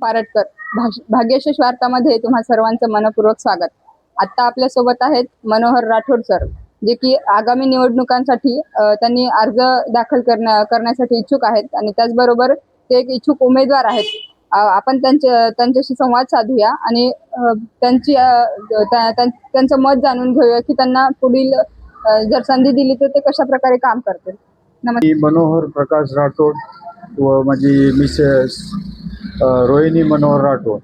पारटकर भाष- भाग्यशेष वार्तामध्ये तुम्हा सर्वांचं मनपूर्वक स्वागत. आता आपल्यासोबत आहेत मनोहर राठोड सर जे की आगामी निवडणुकांसाठी त्यांनी अर्ज दाखल करण्या करण्यासाठी इच्छुक आहेत आणि त्याचबरोबर ते एक इच्छुक उमेदवार आहेत. आपण त्यांच्या त्यांच्याशी संवाद साधूया आणि त्यांची त्यांचं मत जाणून घेऊया की त्यांना पुढील जर संधी दिली तर ते कशा प्रकारे काम करतील. नमस्कार. मनोहर प्रकाश राठोड व माझी मिसेस रोहिणी मनोहर राठोड.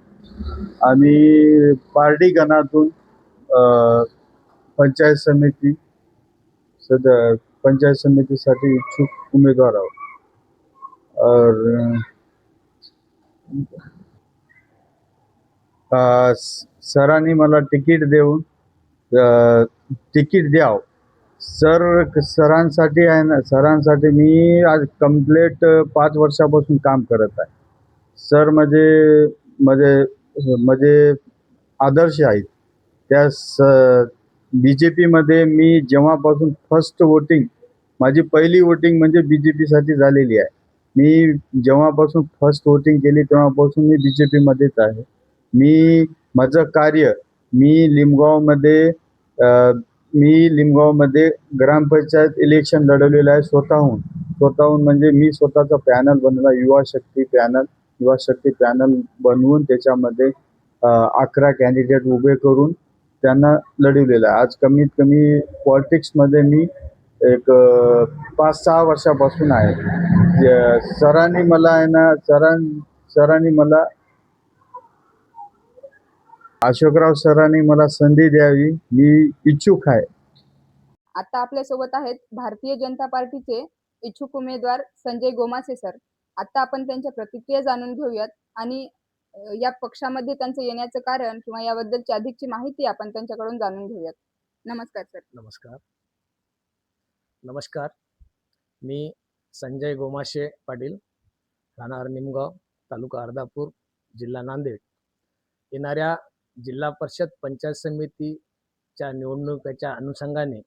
आम्ही पारडी गणातून पंचायत समिती सद पंचायत समितीसाठी इच्छुक उमेदवार आहोत. और सरांनी मला तिकीट देऊन तिकीट द्यावं. सर सरांसाठी आहे ना सरांसाठी मी आज कम्प्लेट पाच वर्षापासून काम करत आहे. सर म्हणजे म्हणजे म्हणजे आदर्श आहेत. त्या स बी जे पीमध्ये मी जेव्हापासून फर्स्ट वोटिंग माझी पहिली वोटिंग म्हणजे बी जे पीसाठी झालेली आहे. मी जेव्हापासून फर्स्ट वोटिंग केली तेव्हापासून मी बी जे पीमध्येच आहे. मी माझं कार्य मी लिमगावमध्ये मी लिमगावमध्ये ग्रामपंचायत इलेक्शन लढवलेलं आहे स्वतःहून. स्वतःहून म्हणजे मी स्वतःचा पॅनल बनवला युवा शक्ती पॅनल युवा शक्ती पॅनल बनवून त्याच्यामध्ये अकरा कॅन्डिडेट उभे करून त्यांना लढवलेलं आहे. आज कमीत कमी पॉलिटिक्समध्ये मी एक पाच सहा वर्षापासून आहे. सरांनी मला आहे ना सरां सरांनी मला अशोकराव सरांनी मला संधी द्यावी मी इच्छुक आहे. आता आपल्यासोबत आहेत भारतीय जनता पार्टीचे इच्छुक उमेदवार संजय गोमासे सर. आता आपण त्यांच्या प्रतिक्रिया जाणून घेऊयात. आणि या पक्षामध्ये त्यांचं येण्याचं कारण किंवा याबद्दलची अधिकची माहिती आपण त्यांच्याकडून जाणून घेऊयात. नमस्कार सर. नमस्कार. नमस्कार. मी संजय गोमाशे पाटील राहणार निमगाव तालुका अर्धापूर जिल्हा नांदेड. येणाऱ्या जिल्हा परिषद पंचायत समितीच्या निवडणुकीच्या अनुषंगाने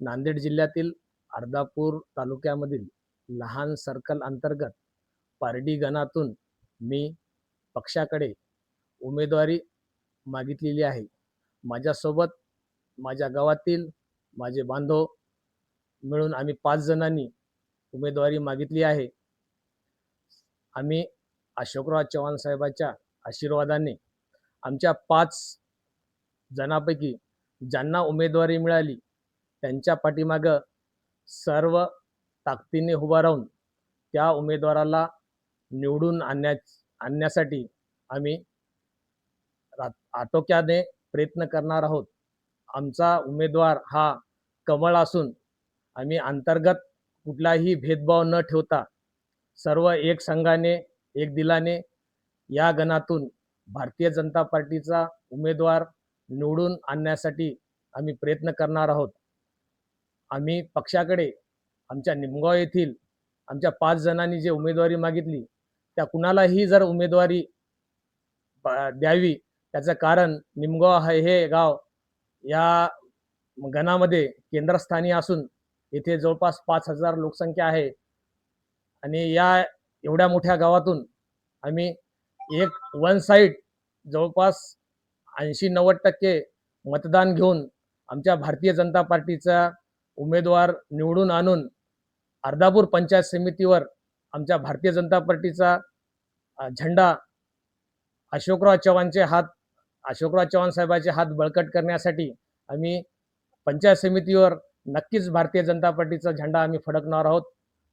नांदेड जिल्ह्यातील अर्धापूर तालुक्यामधील लहान सर्कल अंतर्गत पारडी गणातून मी पक्षाकडे उमेदवारी मागितलेली आहे. माझ्यासोबत माझ्या गावातील माझे बांधव मिळून आम्ही पाच जणांनी उमेदवारी मागितली आहे. आम्ही अशोकराव चव्हाण साहेबाच्या आशीर्वादाने आमच्या पाच जणांपैकी ज्यांना उमेदवारी मिळाली त्यांच्या पाठीमागं सर्व ताकदीने उभा राहून त्या उमेदवाराला निवडून आणण्या आणण्यासाठी आम्ही आटोक्याने प्रयत्न करणार आहोत. आमचा उमेदवार हा कमळ असून आम्ही अंतर्गत कुठलाही भेदभाव न ठेवता सर्व एक संघाने एक दिलाने या गणातून भारतीय जनता पार्टीचा उमेदवार निवडून आणण्यासाठी आम्ही प्रयत्न करणार आहोत. आम्ही पक्षाकडे आमच्या निमगाव येथील आमच्या पाच जणांनी जे उमेदवारी मागितली त्या कुणालाही जर उमेदवारी द्यावी त्याचं कारण निमगाव हे हे गाव या गणामध्ये केंद्रस्थानी असून येथे जवळपास पाच हजार लोकसंख्या आहे. आणि या एवढ्या मोठ्या गावातून आम्ही एक वन साईड जवळपास ऐंशी नव्वद टक्के मतदान घेऊन आमच्या भारतीय जनता पार्टीचा उमेदवार निवडून आणून अर्धापूर पंचायत समितीवर आमच्या भारतीय जनता पार्टीचा झेंडा अशोकराव चव्हाणचे हात अशोकराव चव्हाण साहेबांचे हात बळकट करण्यासाठी आम्ही पंचायत समितीवर नक्कीच भारतीय जनता पार्टीचा झेंडा आम्ही फडकणार आहोत.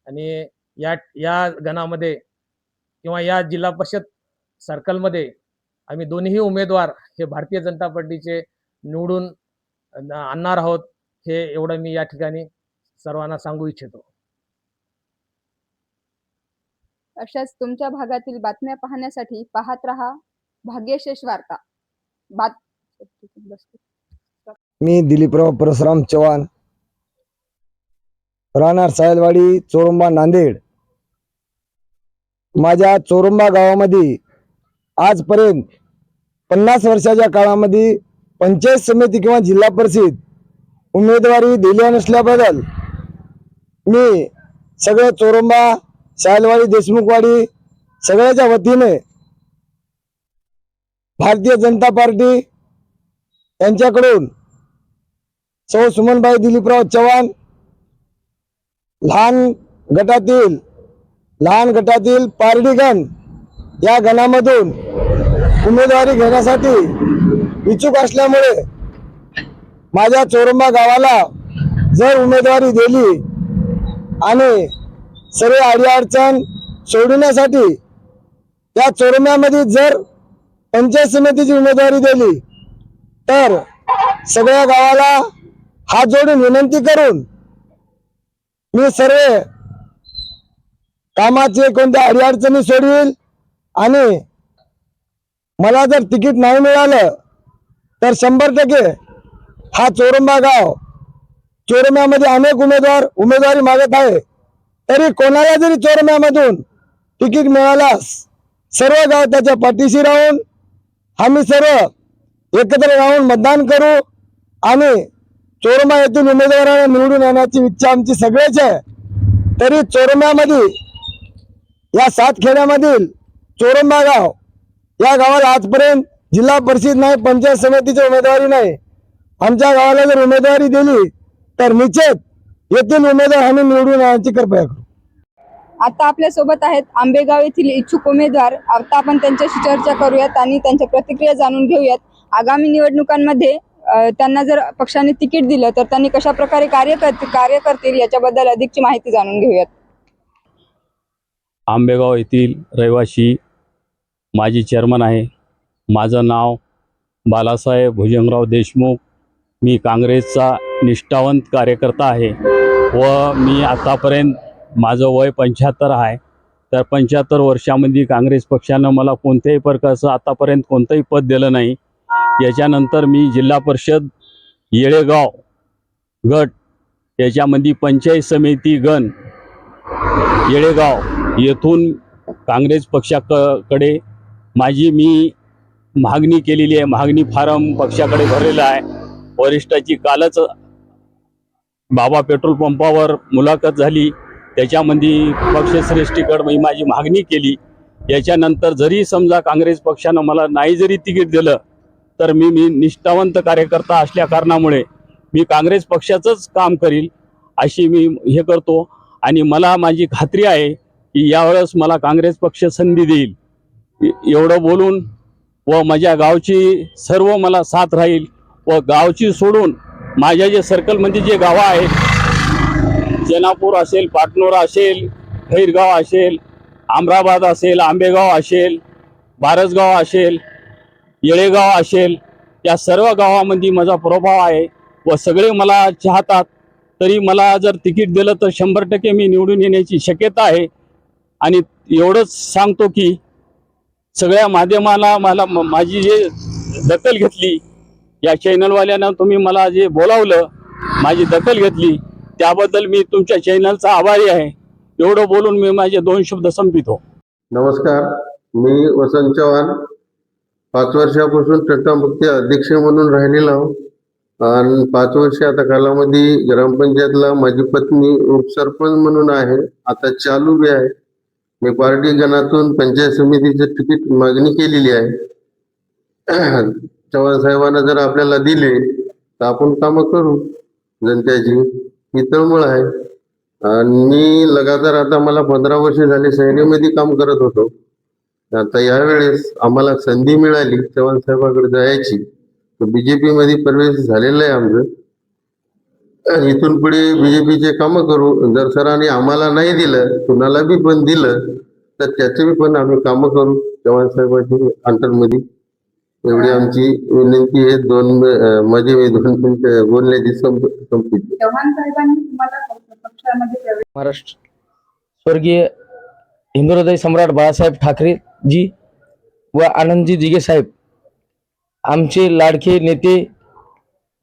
आणि या या गणामध्ये किंवा या जिल्हा परिषद सर्कलमध्ये आम्ही दोन्ही उमेदवार हे भारतीय जनता पार्टीचे निवडून आणणार आहोत हे एवढं मी या ठिकाणी सर्वांना सांगू इच्छितो. अशाच तुमच्या भागातील बातम्या पाहण्यासाठी पाहत रहा भाग्यशेष वार्ता. बात मी दिलीपराव परशुराम चव्हाण. राहणार सायलवाडी चोरुंबा नांदेड. माझ्या चोरुंबा गावामध्ये आजपर्यंत पन्नास वर्षाच्या काळामध्ये पंचायत समिती किंवा जिल्हा परिषद उमेदवारी दिल्या नसल्याबद्दल मी सगळं चोरुंबा सायलवाडी देशमुखवाडी सगळ्याच्या वतीने भारतीय जनता पार्टी यांच्याकडून सौ सुमनबाई दिलीपराव चव्हाण लहान गटातील लहान गटातील पारडीगण या गणामधून उमेदवारी घेण्यासाठी इच्छुक असल्यामुळे माझ्या चोरंबा गावाला जर उमेदवारी दिली आणि सर्व अडीअडचण सोडविण्यासाठी त्या चोरम्यामध्ये जर पंचायत समितीची उमेदवारी दिली तर सगळ्या गावाला हात जोडून विनंती करून मी सर्व कामाचे कोणत्या अडीअडचणी सोडवील आणि मला जर तिकीट नाही मिळालं तर शंभर टक्के हा चोरंबा गाव चोरम्यामध्ये अनेक उमेदवार उमेदवारी मागत आहे. तरी कोणाला जरी चोरम्यामधून तिकीट मिळाल्यास सर्व गाव त्याच्या पाठीशी राहून आम्ही सर्व एकत्र राहून मतदान करू आणि चोरमा येथून उमेदवारांना निवडून येण्याची इच्छा आमची सगळेच आहे. तरी चोरम्यामध्ये या सात खेड्यामधील चोरंबा गाव या गावाला आजपर्यंत जिल्हा परिषद नाही पंचायत समितीची उमेदवारी नाही. आमच्या गावाला जर उमेदवारी दिली तर निश्चित येथील उमेदवार आम्ही निवडून येण्याची कृपया करू. आता आपल्यासोबत आहेत आंबेगाव येथील इच्छुक उमेदवार. आता आपण त्यांच्याशी चर्चा करूयात आणि त्यांच्या प्रतिक्रिया जाणून घेऊयात. आगामी निवडणुकांमध्ये त्यांना जर पक्षाने तिकीट दिलं तर त्यांनी कशा प्रकारे कार्य करतील कार्य करतील याच्याबद्दल अधिकची माहिती जाणून घेऊयात. आंबेगाव येथील रहिवासी माजी चेअरमन आहे. माझं नाव बालासाहेब भुजंगराव देशमुख. मी काँग्रेसचा निष्ठावंत कार्यकर्ता आहे. व मी आतापर्यंत माझं वय पंच्याहत्तर आहे. तर पंच्याहत्तर वर्षामध्ये काँग्रेस पक्षानं मला कोणत्याही प्रकारचं आतापर्यंत कोणतंही पद दिलं नाही. याच्यानंतर मी जिल्हा परिषद येळेगाव गट याच्यामध्ये पंचायत समिती गण येळेगाव येथून काँग्रेस पक्षाकडे माझी मी मागणी केलेली आहे. मागणी फारम पक्षाकडे भरलेला आहे. वरिष्ठाची कालच बाबा पेट्रोल पंपावर मुलाखत झाली. त्याच्यामध्ये पक्षश्रेष्ठीकडे मी माझी मागणी केली. याच्यानंतर जरी समजा काँग्रेस पक्षानं मला नाही जरी तिकीट दिलं तर मी मी निष्ठावंत कार्यकर्ता असल्या कारणामुळे मी काँग्रेस पक्षाचंच काम करील अशी मी हे करतो. आणि मला माझी खात्री आहे की यावेळेस मला काँग्रेस पक्ष संधी देईल. एवढं बोलून व माझ्या गावची सर्व मला साथ राहील व गावची सोडून माझ्या जे सर्कलमध्ये म्हणजे जे गावं आहेत जेनापूर असेल पाटनोरा असेल खैरगाव असेल आमराबाद असेल आंबेगाव असेल बारसगाव असेल येळेगाव असेल या सर्व गावामध्ये माझा प्रभाव आहे व सगळे मला चाहतात. तरी मला जर तिकीट दिलं तर शंभर टक्के मी निवडून येण्याची शक्यता आहे. आणि एवढंच सांगतो की सगळ्या माध्यमाला मला म- माझी जे दखल घेतली या चॅनलवाल्यानं तुम्ही मला जे बोलावलं माझी दखल घेतली त्याबद्दल मी तुमच्या चॅनलचा आभारी आहे. एवढं बोलून मी माझे दोन शब्द संपितो हो. नमस्कार. मी वसंत चव्हाण. पाच वर्षापासून टट्टामुक्ती अध्यक्ष म्हणून राहिलेला आणि पाच वर्ष आता कालामध्ये ग्रामपंचायतला माझी पत्नी उपसरपंच म्हणून आहे. आता चालू बी आहे. मी पार्टी गणातून पंचायत समितीचं तिकीट मागणी केलेली आहे. चव्हाण साहेबांना जर आपल्याला दिले तर आपण कामं करू जनतेची. ही तळमळ आहे. आणि मी लगातार आता मला पंधरा वर्ष झाले सैन्यामध्ये काम करत होतो. आता यावेळेस आम्हाला संधी मिळाली चव्हाण साहेबाकडे जायची. तर बीजेपी मध्ये प्रवेश झालेला आहे आमचं. इथून पुढे बीजेपीचे कामं करू. जर सरांनी आम्हाला नाही दिलं कुणाला बी पण दिलं तर त्याचे बी पण आम्ही कामं करू चव्हाण साहेबांची अंतरमध्ये. एवढी आमची विनंती आहे. दोन माझी मी दोन बोलण्याची संप संपली चव्हाण साहेबांनी तुम्हाला पक्षामध्ये महाराष्ट्र स्वर्गीय हिंदुहृदय सम्राट बाळासाहेब ठाकरे जी व आनंदजी दिघे साहेब आमचे लाडके नेते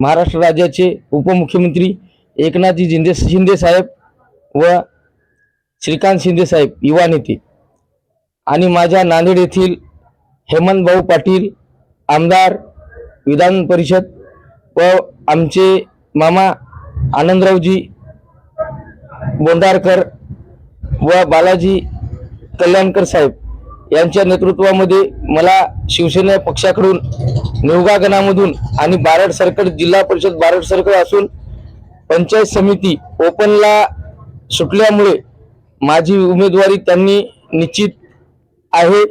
महाराष्ट्र राज्याचे उपमुख्यमंत्री एकनाथजी जिंदे शिंदे साहेब व श्रीकांत शिंदे साहेब युवा नेते. आणि माझ्या नांदेड येथील हेमंत भाऊ पाटील आमदार विधान परिषद व आमचे मामा आनंदरावजी बोंडारकर व बालाजी कल्याणकर साहेब यांच्या नेतृत्वामध्ये मला शिवसेना पक्षाकडून निवगा गणामधून आणि बारड सर्कल जिल्हा परिषद बारड सर्कल असून पंचायत समिती ओपनला सुटल्यामुळे माझी उमेदवारी त्यांनी निश्चित आहे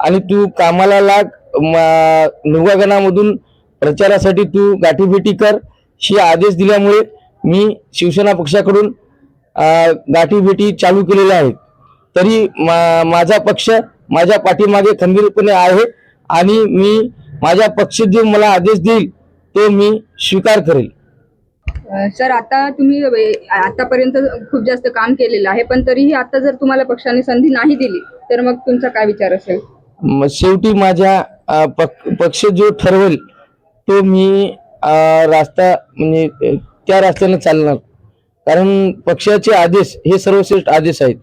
आणि तू कामाला लाग. म- निवगा गणामधून प्रचारासाठी तू गाठीभेटी कर ही आदेश दिल्यामुळे मी शिवसेना पक्षाकडून गाठीभेटी चालू केलेल्या आहेत. तरी मा- माझा पक्ष माझ्या पाठीमागे खंबीरपणे आहे आणि मी माझ्या पक्ष जे मला आदेश देईल ते मी स्वीकार करेल. सर आता तुम्ही आतापर्यंत खूप जास्त काम केलेलं आहे पण तरीही आता जर तुम्हाला पक्षाने संधी नाही दिली तर मग तुमचा काय विचार असेल? शेवटी माझ्या पक्ष जो ठरवेल तो मी रास्ता म्हणजे त्या रस्त्यानं चालणार. कारण पक्षाचे आदेश हे सर्वश्रेष्ठ आदेश आहेत.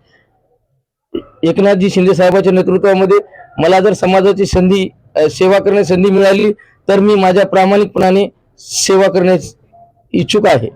एकनाथजी शिंदे साहेबांच्या नेतृत्वामध्ये मला जर समाजाची संधी सेवा करण्याची संधी मिळाली तर मी माझ्या प्रामाणिकपणाने सेवा करण्यास इच्छुक आहे.